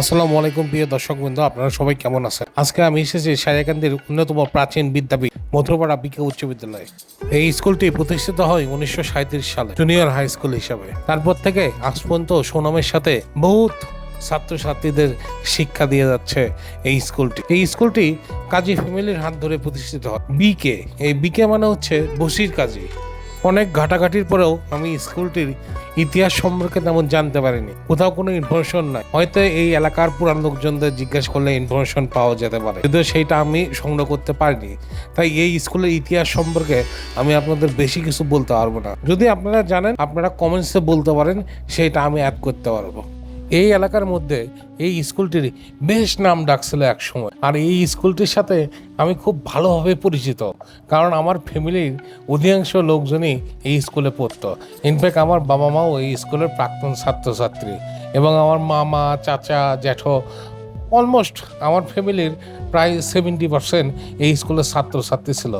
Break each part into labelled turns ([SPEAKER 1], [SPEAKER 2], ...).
[SPEAKER 1] আসসালামু আলাইকুম প্রিয় দর্শক বৃন্দ আপনারা সবাই কেমন আছেন? আজকে আমি এসেছি সারিয়াকান্দির অন্যতম প্রাচীন বিদ্যাপীঠ মধুপাড়া বিকে উচ্চ বিদ্যালয়। এই স্কুলটি প্রতিষ্ঠিত হয় উনিশশো সালে জুনিয়র হাই স্কুল হিসাবে। তারপর থেকে আজ পর্যন্ত সুনামের সাথে বহুত ছাত্রছাত্রীদের শিক্ষা দিয়ে যাচ্ছে এই স্কুলটি। এই স্কুলটি কাজী ফ্যামিলির হাত ধরে প্রতিষ্ঠিত হয় বিকে। এই বিকে মানে হচ্ছে বসির কাজী। অনেক ঘাটাঘাটির পরেও আমি স্কুলটির ইতিহাস সম্পর্কে তেমন জানতে পারিনি। কোথাও কোনো ইনফরমেশন নাই। হয়তো এই এলাকার পুরান লোকজনদের জিজ্ঞেস করলে ইনফরমেশন পাওয়া যেতে পারে। যদিও সেইটা আমি সংগ্রহ করতে পারিনি। তাই এই স্কুলের ইতিহাস সম্পর্কে আমি আপনাদের বেশি কিছু বলতে পারব না। যদি আপনারা জানেন, আপনারা কমেন্টসে বলতে পারেন, সেটা আমি অ্যাড করতে পারব। এই এলাকার মধ্যে এই স্কুলটির বেশ নাম ডাকছিল এক সময় আর এই স্কুলটির সাথে আমি খুব ভালোভাবে পরিচিত, কারণ আমার ফ্যামিলির অধিকাংশ লোকজনই এই স্কুলে পড়তো। ইনফ্যাক্ট আমার বাবা মাও এই স্কুলের প্রাক্তন ছাত্রছাত্রী এবং আমার মামা, চাচা, জ্যাঠো অলমোস্ট আমার ফ্যামিলির প্রায় সেভেন্টি পার্সেন্ট এই স্কুলের ছাত্রছাত্রী ছিল।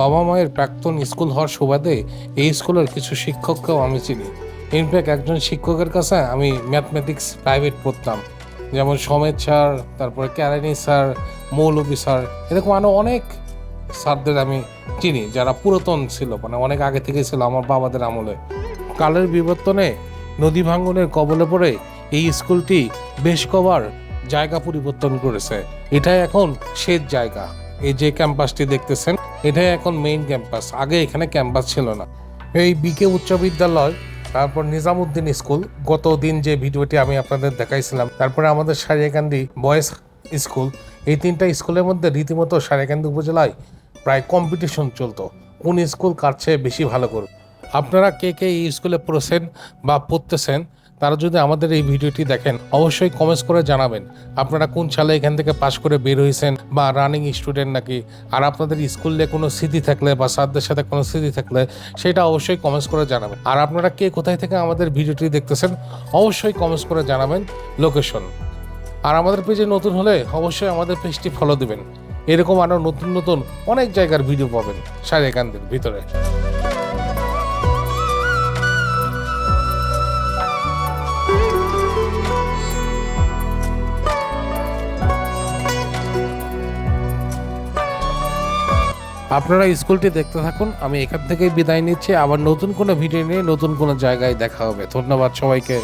[SPEAKER 1] বাবা মায়ের প্রাক্তন স্কুল হওয়ার সুবাদে এই স্কুলের কিছু শিক্ষককেও আমি চিনি। ইনফ্যাক্ট একজন শিক্ষকের কাছে আমি ম্যাথমেটিক্স প্রাইভেট পড়তাম। যেমন সমেত স্যার, তারপরে ক্যারানি স্যার মৌলবী স্যার, এরকম আরও অনেক স্যারদের আমি চিনি, যারা পুরাতন ছিল মানে অনেক আগে থেকে ছিল আমার বাবাদের আমলে। কালের বিবর্তনে, নদী ভাঙ্গনের কবলে পড়ে এই স্কুলটি বেশ কবার জায়গা পরিবর্তন করেছে। এটাই এখন শেষ জায়গা। এই যে ক্যাম্পাসটি দেখতেছেন, এটাই এখন মেইন ক্যাম্পাস আগে এখানে ক্যাম্পাস ছিল না। এই বিকে উচ্চ বিদ্যালয় তারপর নিজামুদ্দিন স্কুল। গত দিন যে ভিডিওটি আমি আপনাদের দেখাইছিলাম, তারপরে আমাদের সারিয়াকান্দি বয়েজ স্কুল। এই তিনটা স্কুলের মধ্যে রীতিমতো সারিয়াকান্দি উপজেলায় প্রায় কম্পিটিশন চলতো। কোন স্কুল কার চেয়ে বেশি ভালো করবে? আপনারা কে কে এই স্কুলে পড়েছেন বা পড়তেছেন? তারা যদি আমাদের এই ভিডিওটি দেখেন, অবশ্যই কমেন্টস করে জানাবেন আপনারা কোন সালে এখান থেকে পাশ করে বের হয়েছেন বা রানিং স্টুডেন্ট নাকি? আর আপনাদের স্কুলে কোনো স্মৃতি থাকলে বা স্যারদের সাথে কোনো স্মৃতি থাকলে সেটা অবশ্যই কমেন্টস করে জানাবেন। আর আপনারা কে কোথায় থেকে আমাদের ভিডিওটি দেখতেছেন, অবশ্যই কমেন্টস করে জানাবেন লোকেশন আর আমাদের পেজে নতুন হলে অবশ্যই আমাদের পেজটি ফলো দেবেন। এরকম আরও নতুন নতুন অনেক জায়গার ভিডিও পাবেন সারেকান্দের ভিতরে। আপনারা স্কুলটি দেখতে থাকুন। আমি এখান থেকেই বিদায় নিচ্ছি। আবার নতুন কোনো ভিডিও নিয়ে নতুন কোনো জায়গায় দেখা হবে। ধন্যবাদ সবাইকে।